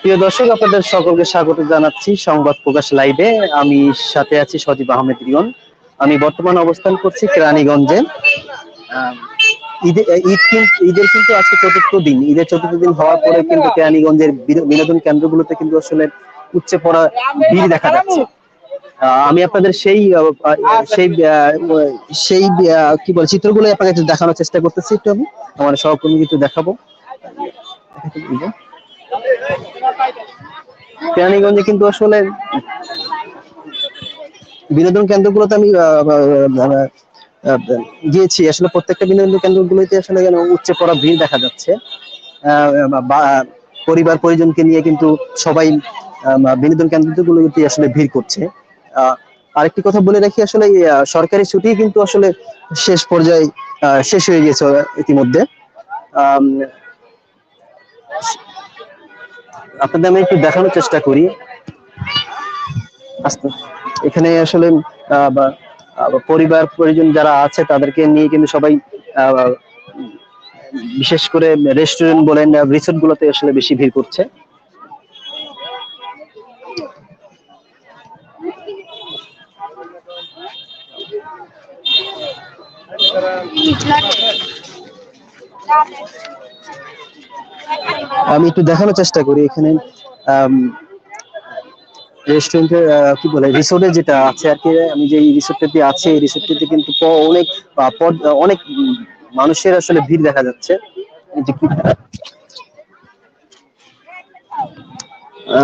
প্রিয় দর্শক, আপনাদের সকলকে স্বাগত জানাচ্ছি সংবাদ প্রকাশ লাইভে। আমি সাথে আছি সজীব আহমেদ রিয়ন। আমি বর্তমানে অবস্থান করছি কেরানীগঞ্জে। ঈদে, ঈদ কিন্তু ঈদের কিন্তু আজকে চতুর্থ দিন। ঈদের চতুর্থ দিন হওয়ার পরে কিন্তু কেরানীগঞ্জের বিনোদন কেন্দ্রগুলোতে কিন্তু আসলে উপচে পড়া ভিড় দেখা যাচ্ছে। আমি আপনাদের সেই সেই সেই কি বলে চিত্রগুলো আপনাকে দেখানোর চেষ্টা করতেছি একটু আমি। আমার সহকর্মী একটু দেখাবো। কেরানীগঞ্জে কিন্তু আসলে বিনোদন কেন্দ্রগুলোতে আমি গিয়েছি। আসলে প্রত্যেকটা বিনোদন কেন্দ্রগুলোতে আসলে যেন উপচে পড়া ভিড় দেখা যাচ্ছে। পরিবার পরিজনকে নিয়ে কিন্তু সবাই বিনোদন কেন্দ্রগুলোতে আসলে ভিড় করছে। আরেকটি কথা বলে রাখি, আসলে সরকারি ছুটি কিন্তু আসলে শেষ পর্যায়ে শেষ হয়ে গেছে ইতিমধ্যে। আপনাদের আমি একটু দেখানোর চেষ্টা করি। এখানে আসলে পরিবার, পরিজন যারা আছে, তাদেরকে নিয়ে কিন্তু সবাই বিশেষ করে রেস্টুরেন্ট বলেন রিসোর্ট গুলোতে আসলে বেশি ভিড় করছে। আমি একটু দেখানোর চেষ্টা করি এখানে রেস্টুরেন্টের কি বলে রিসোর্টে যেটা আছে আর কি, আমি যে রিসোর্টটাতে আছে, এই রিসোর্টটিতে কিন্তু অনেক অনেক মানুষের আসলে ভিড় দেখা যাচ্ছে।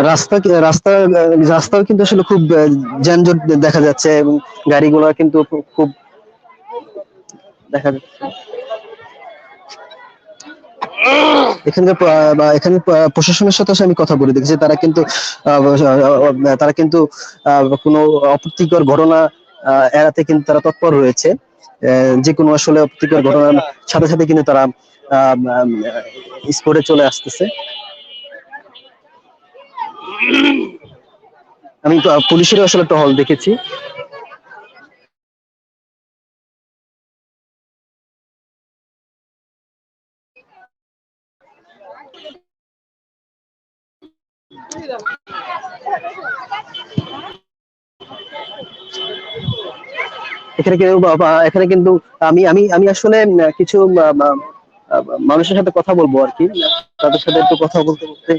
রাস্তা রাস্তা, রাস্তাও কিন্তু আসলে খুব যানজট দেখা যাচ্ছে এবং গাড়িগুলো কিন্তু খুব দেখা যাচ্ছে। এখানকার বা এখানে প্রশাসনের সাথে আমি কথা বলে দেখেছি, তারা কিন্তু তারা কিন্তু কোনো অপ্রীতিকর ঘটনা এড়াতে কিন্তু তারা তৎপর রয়েছে। যে কোনো আসলে অপ্রীতিকর ঘটনার সাথে সাথে কিন্তু তারা স্পোর্টে চলে আসতেছে। আমি পুলিশেরও আসলে টহল দেখেছি। এখানে বা- এখানে কিন্তু আমি আমি আমি আসলে কিছু মানুষের সাথে কথা বলব আর কি। তাদের সাথে একটু কথা বলতে বলতে।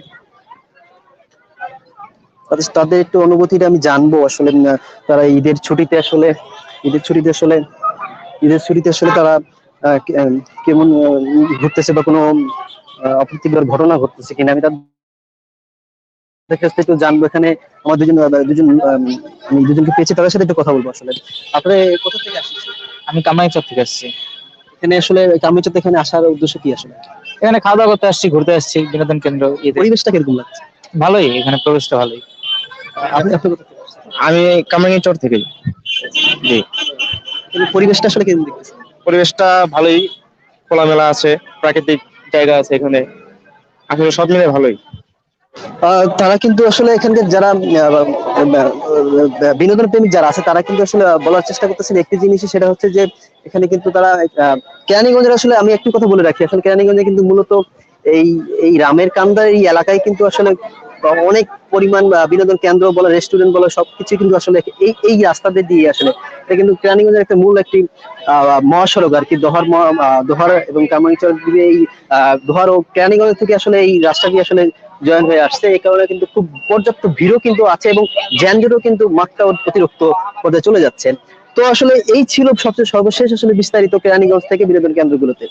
তাদের তাদের একটু অনুভূতিটা আমি জানব আসলে তারা ঈদের ছুটিতে আসলে, ঈদের ছুটিতে আসলে, ঈদের ছুটিতে আসলে তারা কেমন ঘুরতেছে বা কোনো অপ্রীতিকর ঘটনা ঘটতেছে কিনা আমি তাদের কাছ থেকে জানব এখানে আমার দুজন দুজন আমি দুজনকে পেয়েছি তাদের সাথে একটু কথা বলব আসলে। আপনি কোথা থেকে আসছেন? আমি কামাইচর থেকে আসছি। এখানে আসলে কামিচতে এখানে আসার উদ্দেশ্য কি আসলে? এখানে খাওয়া দাওয়া করতে আসছি ঘুরতে আসছি বিনোদন কেন্দ্র পরিবেশটা কীরকম লাগছে? ভালোই এখানে প্রবেশটা ভালোই। আপনি আপনি কোথা থেকে আসছেন? আমি কামাঙ্গিচর থেকে জি। পরিবেশটা আসলে কীরকম দেখতেছেন? পরিবেশটা ভালোই খোলামেলা আছে প্রাকৃতিক জায়গা আছে এখানে? আসলে সব মিলে ভালোই। তারা কিন্তু আসলে এখানকার যারা বিনোদন প্রেমিক যারা আছে, তারা কিন্তু আসলে বলার চেষ্টা করতেছেন একটি জিনিস সেটা হচ্ছে যে এখানে কিন্তু তারা কেরানীগঞ্জের আসলে আমি একটি কথা বলে রাখি, আসলে কেরানীগঞ্জে কিন্তু মূলত এই এই রামের কান্দার এই এলাকায় কিন্তু আসলে অনেক পরিমাণ বিনোদন কেন্দ্র বলো রেস্টুরেন্ট বলো, সবকিছু কিন্তু আসলে এই এই রাস্তাতে দিয়ে আসলে। এটা কিন্তু কেরানীগঞ্জের একটা মূল একটি মহাসড়ক আর কি। দোহার দোহার এবং কামাইচর দিকে এই দোহার ও কেরানীগঞ্জ থেকে আসলে এই রাস্তা দিয়ে আসলে জয়েন হয়ে আসছে। এই কারণে কিন্তু খুব পর্যাপ্ত ভিড়ও কিন্তু আছে এবং যানজটও কিন্তু মাত্রা অতিরিক্ত পর্যায়ে চলে যাচ্ছে। তো আসলে এই ছিল সবচেয়ে সর্বশেষ আসলে বিস্তারিত কেরানীগঞ্জ থেকে বিনোদন কেন্দ্রগুলোতে।